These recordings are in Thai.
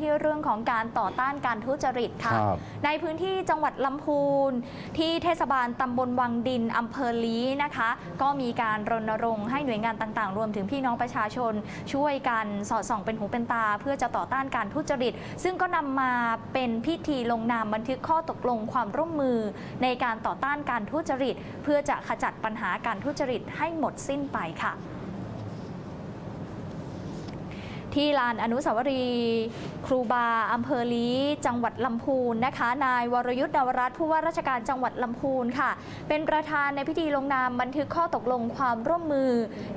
ที่เรื่องของการต่อต้านการทุจริตค่ะครับในพื้นที่จังหวัดลำพูนที่เทศบาลตำบลวังดินอำเภอลีนะคะ ก็มีการรณรงค์ให้หน่วยงานต่างๆ รวมถึงพี่น้องประชาชน ช่วยกันสอดส่องเป็นหูเป็นตา เพื่อจะต่อต้านการทุจริต ซึ่งก็นำมาเป็นพิธีลงนามบันทึกข้อตกลงความร่วมมือ ในการต่อต้านการทุจริต เพื่อจะขจัดปัญหาการทุจริตให้หมดสิ้นไปค่ะ ที่ลานอนุสาวรีย์ครูบาอำเภอลีจังหวัดลำพูนนะคะ นายวรยุทธ์นวรัตน์ผู้ว่าราชการจังหวัดลำพูนค่ะ เป็นประธานในพิธีลงนามบันทึกข้อตกลงความร่วมมือ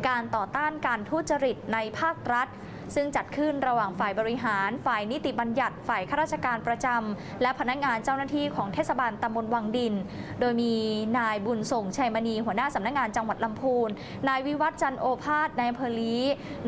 การต่อต้านการทุจริตในภาครัฐ ซึ่งจัดขึ้นระหว่างฝ่ายบริหาร ฝ่ายนิติบัญญัติ ฝ่ายข้าราชการประจำ และพนักงานเจ้าหน้าที่ของเทศบาลตำบลวังดิน โดยมีนายบุญส่งชัยมณีหัวหน้าสำนักงานจังหวัดลำพูน นายวิวัฒจันโอภาส นายเภอลี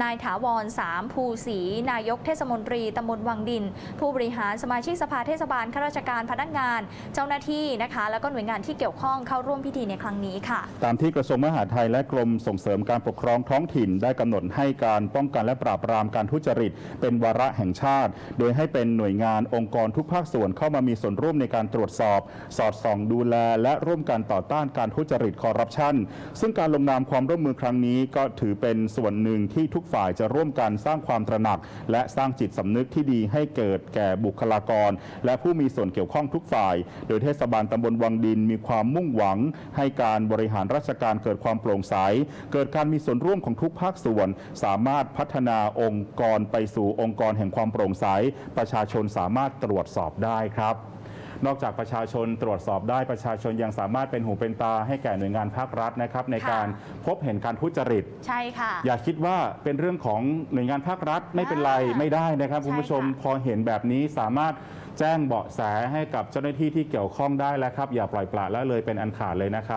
นายถาวรสามภูศรีนายกเทศมนตรีตำบลวังดิน ผู้บริหารสมาชิกสภาเทศบาลข้าราชการพนักงาน เจ้าหน้าที่นะคะ แล้วก็หน่วยงานที่เกี่ยวข้องเข้าร่วมพิธีในครั้งนี้ค่ะ ตามที่กระทรวงมหาดไทยและกรมส่งเสริมการปกครองท้องถิ่นได้กำหนดให้การป้องกันและปราบปรามการทุจริต เป็นวาระแห่งชาติ โดยให้เป็นหน่วยงานองค์กรทุกภาคส่วนเข้ามามีส่วนร่วมในการตรวจสอบ สอดส่องดูแล และร่วมกันต่อต้านการทุจริตคอร์รัปชันซึ่งการลงนามความร่วมมือครั้งนี้ก็ถือเป็นส่วนหนึ่งที่ทุกฝ่ายจะร่วมกันสร้างความตระหนัก และสร้างจิตสำนึกที่ดีให้เกิดแก่บุคลากร และผู้มีส่วนเกี่ยวข้องทุกฝ่าย โดยเทศบาลตำบลวังดินมีความมุ่งหวัง ให้การบริหารราชการเกิดความโปร่งใส เกิดการมีส่วนร่วมของทุกภาคส่วน สามารถพัฒนาองค์กรไปสู่องค์กรแห่งความโปร่งใส ประชาชนสามารถตรวจสอบได้ครับนอกจากประชาชนตรวจสอบได้ประชาชนยังสามารถเป็นหูเป็นตาให้แก่หน่วยงานภาครัฐนะครับในการพบเห็นการทุจริต ใช่ค่ะ อย่าคิดว่าเป็นเรื่องของหน่วยงานภาครัฐไม่เป็นไรอ่าไม่ได้นะครับใช่คุณผู้ชมค่ะพอเห็นแบบนี้สามารถแจ้งเบาะแสให้กับเจ้าหน้าที่ที่เกี่ยวข้องได้แล้วครับ อย่าปล่อยปละละเลยเป็นอันขาดเลยนะครับ